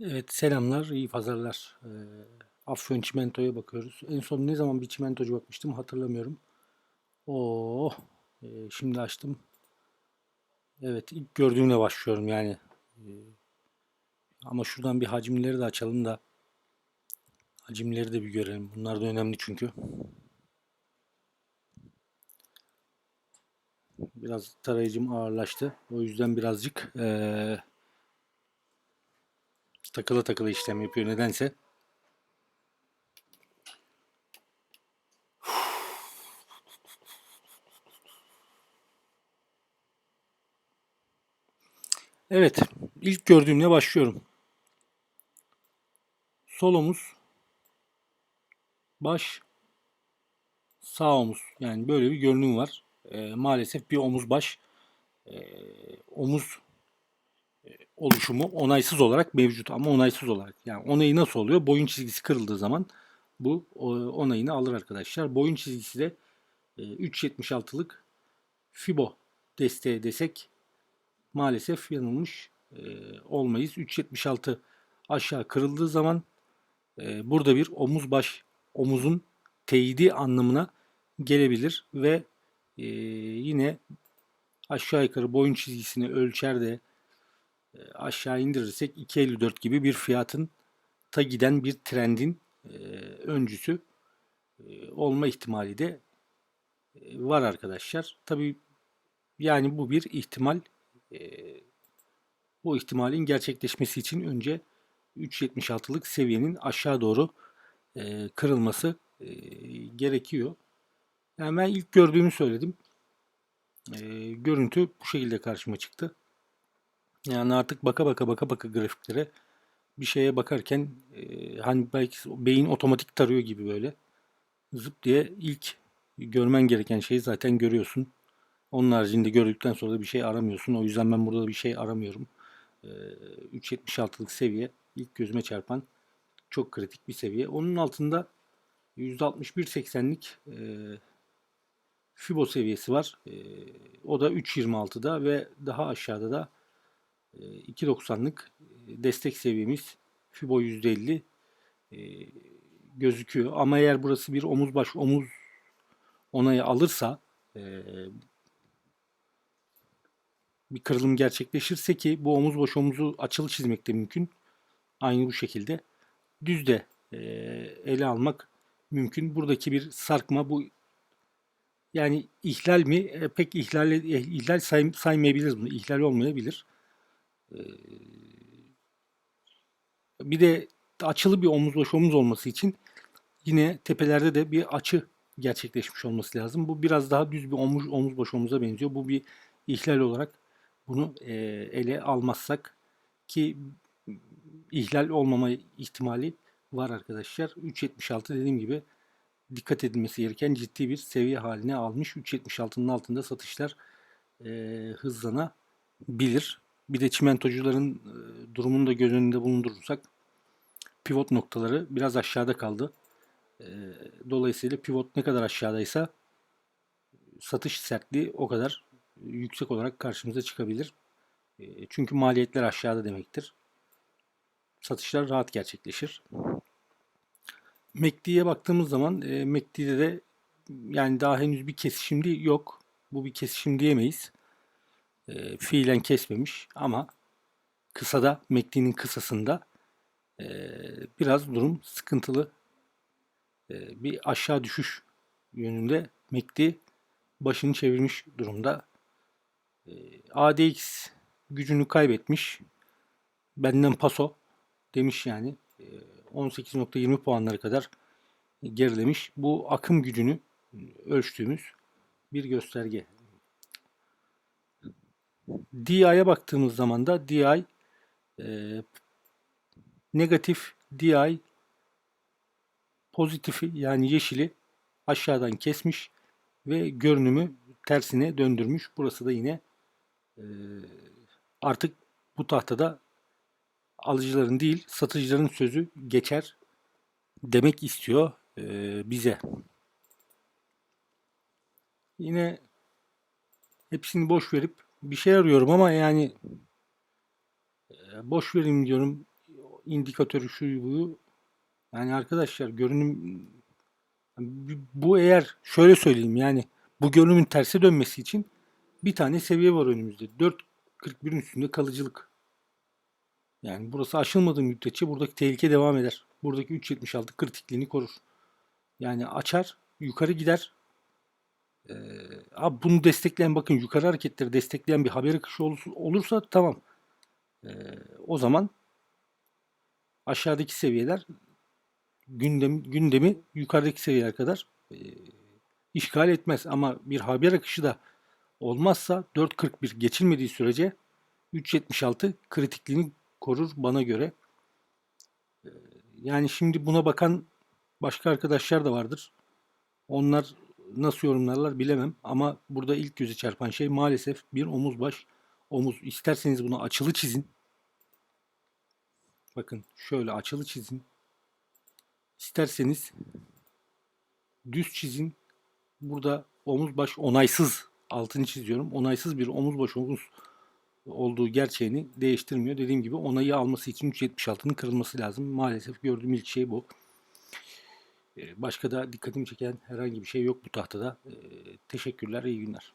Evet selamlar, iyi pazarlar. Ee, Afyon çimentoya bakıyoruz. En son ne zaman bir çimentocu bakmıştım hatırlamıyorum. Oo, e, şimdi açtım. Evet ilk gördüğümle başlıyorum yani. Ee, ama şuradan bir hacimleri de açalım da hacimleri de bir görelim. Bunlar da önemli çünkü. Biraz tarayıcım ağırlaştı. O yüzden birazcık ee, takıla takıla işlem yapıyor nedense. Evet, ilk gördüğümle başlıyorum. Sol omuz, baş, sağ omuz. Yani böyle bir görünüm var. Ee, maalesef bir omuz baş, e, omuz e, oluşumu onaysız olarak mevcut ama onaysız olarak. Yani onayı nasıl oluyor? Boyun çizgisi kırıldığı zaman bu onayını alır arkadaşlar. Boyun çizgisi de e, 3.76'lık Fibo desteği desek maalesef yanılmış e, olmayız. 3.76 aşağı kırıldığı zaman e, burada bir omuz baş omuzun teyidi anlamına gelebilir ve e, yine aşağı yukarı boyun çizgisini ölçer de e, aşağı indirirsek 2.54 gibi bir fiyatın ta giden bir trendin e, öncüsü e, olma ihtimali de e, var arkadaşlar. Tabi yani bu bir ihtimal. E, bu ihtimalin gerçekleşmesi için önce 3.76'lık seviyenin aşağı doğru e, kırılması e, gerekiyor. Yani ben ilk gördüğümü söyledim. E, görüntü bu şekilde karşıma çıktı. Yani artık baka baka baka baka grafiklere bir şeye bakarken e, hani belki beyin otomatik tarıyor gibi böyle zıp diye ilk görmen gereken şeyi zaten görüyorsun. Onun haricinde gördükten sonra da bir şey aramıyorsun. O yüzden ben burada bir şey aramıyorum. E, 3.76'lık seviye ilk gözüme çarpan çok kritik bir seviye. Onun altında %61.80'lik e, Fibo seviyesi var. E, o da 3.26'da ve daha aşağıda da 2.90'lık destek seviyemiz Fibo %50 e, gözüküyor. Ama eğer burası bir omuz baş omuz onayı alırsa e, bir kırılım gerçekleşirse ki bu omuz baş omuzu açılı çizmek de mümkün. Aynı bu şekilde. Düz de e, ele almak mümkün. Buradaki bir sarkma bu yani ihlal mi? E, pek ihlal, ihlal say, saymayabiliriz bunu. İhlal olmayabilir. E, bir de açılı bir omuz baş omuz olması için yine tepelerde de bir açı gerçekleşmiş olması lazım. Bu biraz daha düz bir omuz omuz baş omuza benziyor. Bu bir ihlal olarak bunu e, ele almazsak ki ihlal olmama ihtimali var arkadaşlar. 3.76 dediğim gibi dikkat edilmesi gereken ciddi bir seviye haline almış. 3.76'nın altında satışlar e, hızlanabilir. Bir de çimentocuların e, durumunu da göz önünde bulundurursak pivot noktaları biraz aşağıda kaldı. E, dolayısıyla pivot ne kadar aşağıdaysa satış sertliği o kadar yüksek olarak karşımıza çıkabilir. E, çünkü maliyetler aşağıda demektir. Satışlar rahat gerçekleşir. MACD'ye baktığımız zaman MACD'de de yani daha henüz bir kesişimli yok. Bu bir kesişim diyemeyiz. E, fiilen kesmemiş ama kısada MACD'nin kısasında e, biraz durum sıkıntılı. E, bir aşağı düşüş yönünde MACD başını çevirmiş durumda. E, ADX gücünü kaybetmiş. Benden paso demiş yani. E, 18.20 puanlara kadar gerilemiş. Bu akım gücünü ölçtüğümüz bir gösterge. DI'ye baktığımız zaman da DI e, negatif DI pozitifi yani yeşili aşağıdan kesmiş ve görünümü tersine döndürmüş. Burası da yine e, artık bu tahtada alıcıların değil satıcıların sözü geçer demek istiyor e, bize. Yine hepsini boş verip bir şey arıyorum ama yani e, boş vereyim diyorum. indikatörü şu buyu. Yani arkadaşlar görünüm bu eğer şöyle söyleyeyim yani bu görünümün terse dönmesi için bir tane seviye var önümüzde. 4.41'in üstünde kalıcılık. Yani burası aşılmadığı müddetçe buradaki tehlike devam eder. Buradaki 3.76 kritikliğini korur. Yani açar, yukarı gider. Ee, abi bunu destekleyen bakın yukarı hareketleri destekleyen bir haber akışı olursa, tamam. Ee, o zaman aşağıdaki seviyeler gündem, gündemi yukarıdaki seviyeler kadar e, işgal etmez. Ama bir haber akışı da olmazsa 4.41 geçilmediği sürece 3.76 kritikliğini korur bana göre. Ee, Yani şimdi buna bakan başka arkadaşlar da vardır. Onlar nasıl yorumlarlar bilemem ama burada ilk göze çarpan şey maalesef bir omuz baş omuz. İsterseniz bunu açılı çizin. Bakın şöyle açılı çizin. İsterseniz düz çizin. Burada omuz baş onaysız altını çiziyorum. Onaysız bir omuz baş omuz olduğu gerçeğini değiştirmiyor. Dediğim gibi onayı alması için 3.76'nın kırılması lazım. Maalesef gördüğüm ilk şey bu. Başka da dikkatimi çeken herhangi bir şey yok bu tahtada. Teşekkürler, iyi günler.